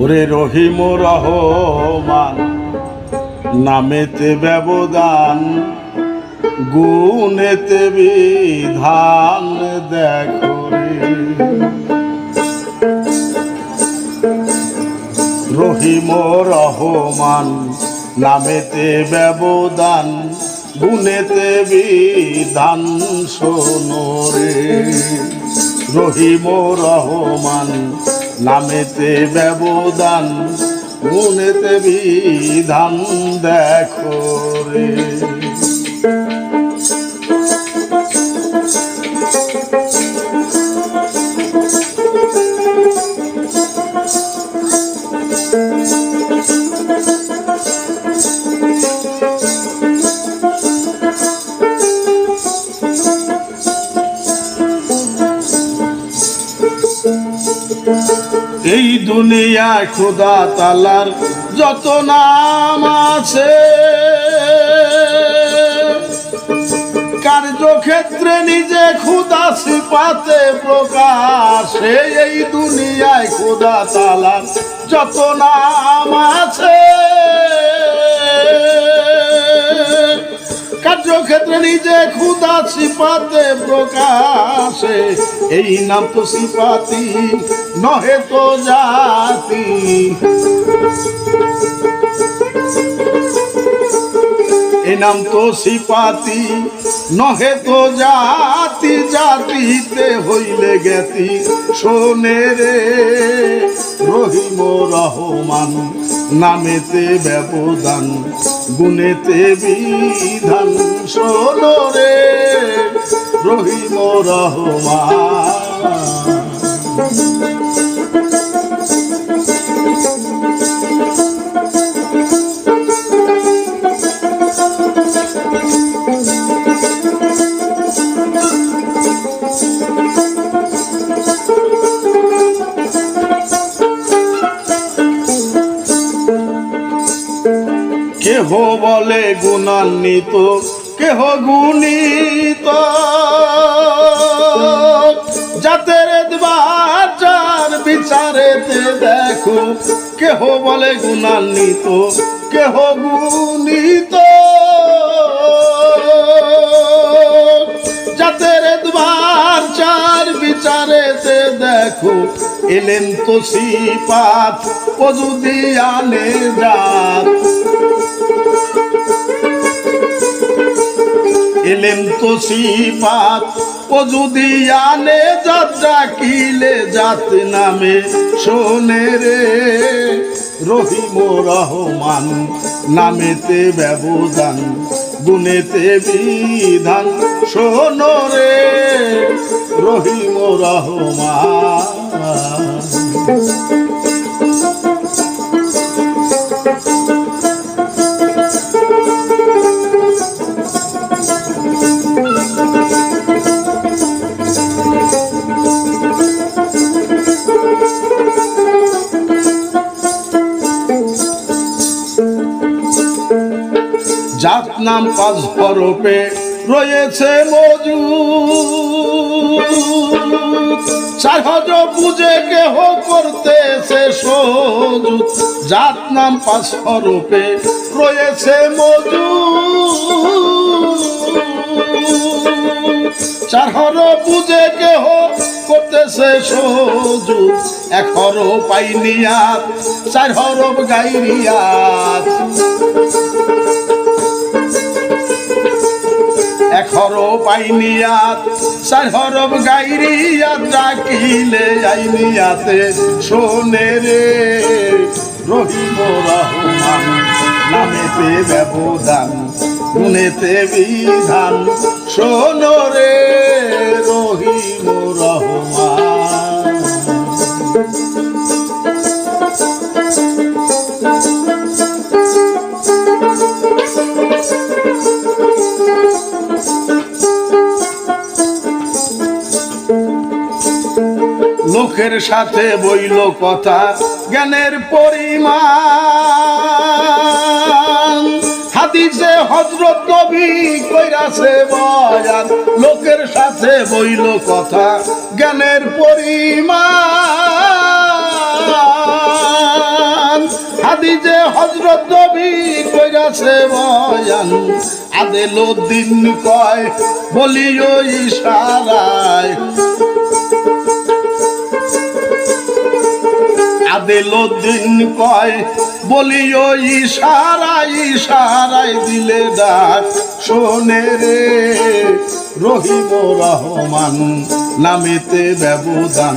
ওরে রহিম রহমান, নামেতে ব্যবদান গুণেতে বিধান দেখো রহিম রহমান, নামেতে ব্যবদান গুণেতে বিধান শোনো রে। রহিম রহমান নামেতে ব্যবদান গুণেতে বিধান দেখো রে। এই দুনিয়ায় খোদা তালার যত নাম আছে। কার্যক্ষেত্রে নিজে খুদা সিপাতে প্রকাশে। এই দুনিয়ায় খোদা তালার যত নাম আছে। নিজে খুদা সিপাতে প্রকাশে। এই নাম তো সিপাতি, নহে তো জাতি। এ নাম তো সিপাতি, নহে তো জাতি, জাতিতে হইলে গেতি শোনে রে রহিম রহমান নামেতে ব্যবধান গুণেতে বিধান। শোনো রে রহিম রহমান কেহ বলে গুণান্বিত, কেহ গুণিত। যাদের বাচার বিচারেতে দেখো, কেহ বলে গুণান্বিত, কেহ গুণিত। দ্বার দেখো, এলেন তো সিপাত পজুদি আনে যাত। এলেন তো সিপাত পজুদি আনে যাত ডাকিলে জাত নামে, শোনে রে, রহিম রহমান, নামেতে ব্যবধান, গুণেতে বিধান, শোনো রে, রহিম রহমান। জাত নাম পাঁচ হরপে রয়েছে মজু সাহজ বুঝে কেহ করতেছে সজু জাত নাম পাঁচ হরপে রয়েছে মজু চার বুঝে কেহ করতেছে সজু এক হর পাইনিয়াত চার হরব গাইরিয়াত। এক হরব আইনিয়াত চার হরব গাইরিয়াত ডাকিলে আইনিয়াতে শোনে রে রহিম রহমান, নামেতে ব্যবধান, গুণেতে বিধান, শোনো রে। লোকের সাথে বইল কথা, জ্ঞানের পরিমাণ। হাদিসে হজরত নবী কইরাছে বয়ান, লোকের সাথে বইল কথা, জ্ঞানের পরিমাণ। হাদি যে হজরত নবী কইরাছে বয়ান, আদেল দিন কয়, বলিও ইশারায়। আদেল দিন কয়, বলিও ইশারায় ইশারায় দিলে ডাক। শোনে রে, রহিম রহমান, নামেতে ব্যবধান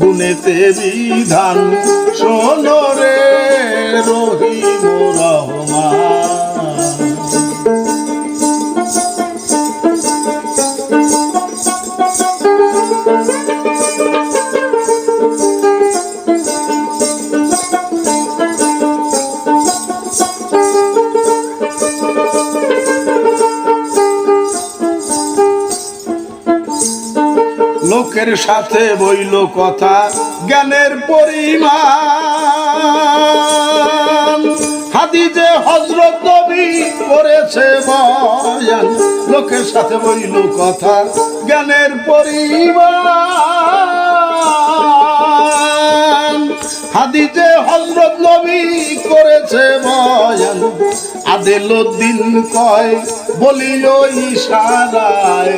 গুনেতে বিধান। শোনো রে, রহিম রহমান। লোকের সাথে বইল কথা, জ্ঞানের পরিমাণ। হাদি যে হজরত নবী করেছে বয়ান, লোকের সাথে বইল কথা, জ্ঞানের পরিমাণ। হাদি যে হজরত নবী করেছে বয়ান, আদেল দিন কয়, বলিল ইশারায়।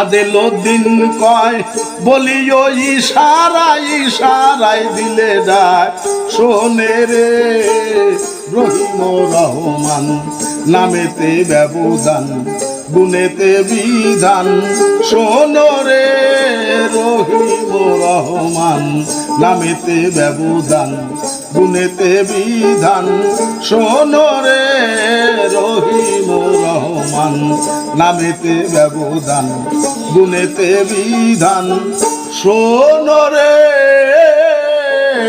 আদেল দিন কয়, বলিও ইশারায় ইশারায় দিলে ডাক শোনে রে, রহিম রহমান, নামেতে ব্যবধান গুনেতে বিধান। শোনো রে, রহিম রহমান, নামেতে ব্যবধান গুনেতে বিধান। শোনো রে রহমান নামেতে ব্যবধান গুণেতে বিধান সোনরে রে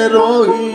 রহিম